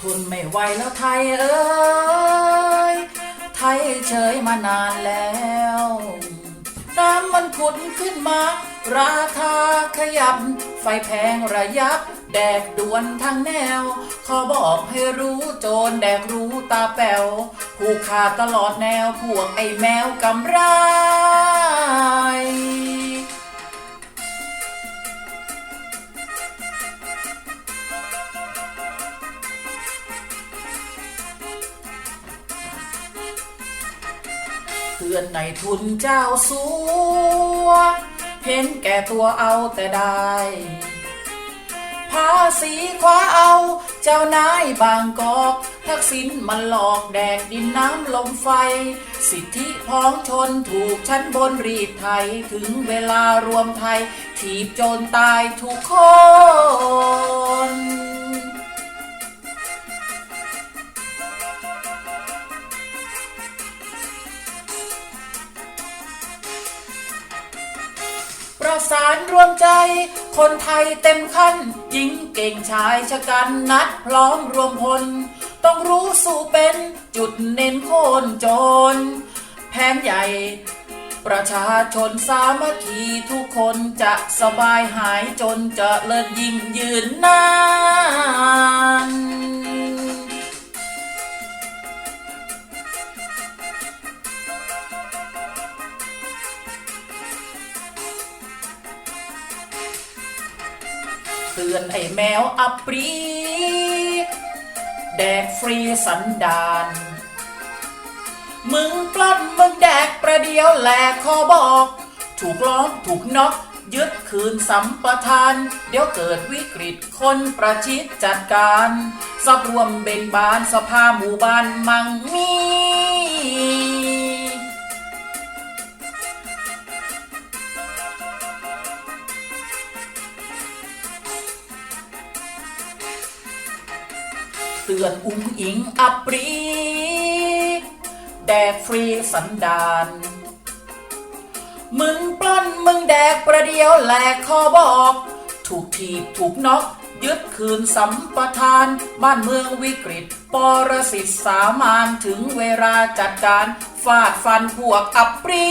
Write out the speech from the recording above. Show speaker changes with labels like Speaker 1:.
Speaker 1: ทนไม่ไหวแล้วไทยเอ้ยไทยเฉยมานานแล้วน้ำมันขุดขึ้นมา ราคาขยับ ไฟแพงระยับ แดกดวนทั้งแนว ขอบอกให้รู้โจรแดกรู้ตาแป๋วผูกขาดตลอดแนวพวกไอ้แมวกำไร เตือนในทุนเจ้าสัวเห็นแก่ตัวเอาแต่ได้ ภาษีคว้าเอา เจ้านายบางกอก ทักษิณมันหลอกแดกดินน้ำลมไฟ สิทธิพ้องชนถูกชั้นบนรีดไทย ถึงเวลารวมไทย ถีบโจรตายทุกคน สานรวมใจ คนไทยเต็มขั้นหญิงเก่งชายชะกันนัดพร้อมรวมพล ต้องรู้สู่เป็นจุดเน้นโคนจร แผนใหญ่ ประชาชนสามัคคีทุกคนจะสบายหายจนจะเลิศยิ่งยืนนา เตือนไอ้แมวอับปรีแดกฟรีสันดาน มึงปล้นมึงแดกประเดียวแหลกคอบอก ถูกล้อมถูกน็อกยึดคืนสัมปทาน เดี๋ยวเกิดวิกฤตคนประชิดจัดการสับรวมเบ่งบานสภาหมู่บ้านมังมี ตือนอุ้งอิงอับปรีแดกฟรีสันดาน มึงปล้นมึงแดกประเดียวแหลกคอบอก ถูกถีบถูกน็อกยึดคืนสัมปทาน บ้านเมืองวิกฤต ปรสิตสามานถึงเวลาจัดการ ฟาดฟันพวกอับปรี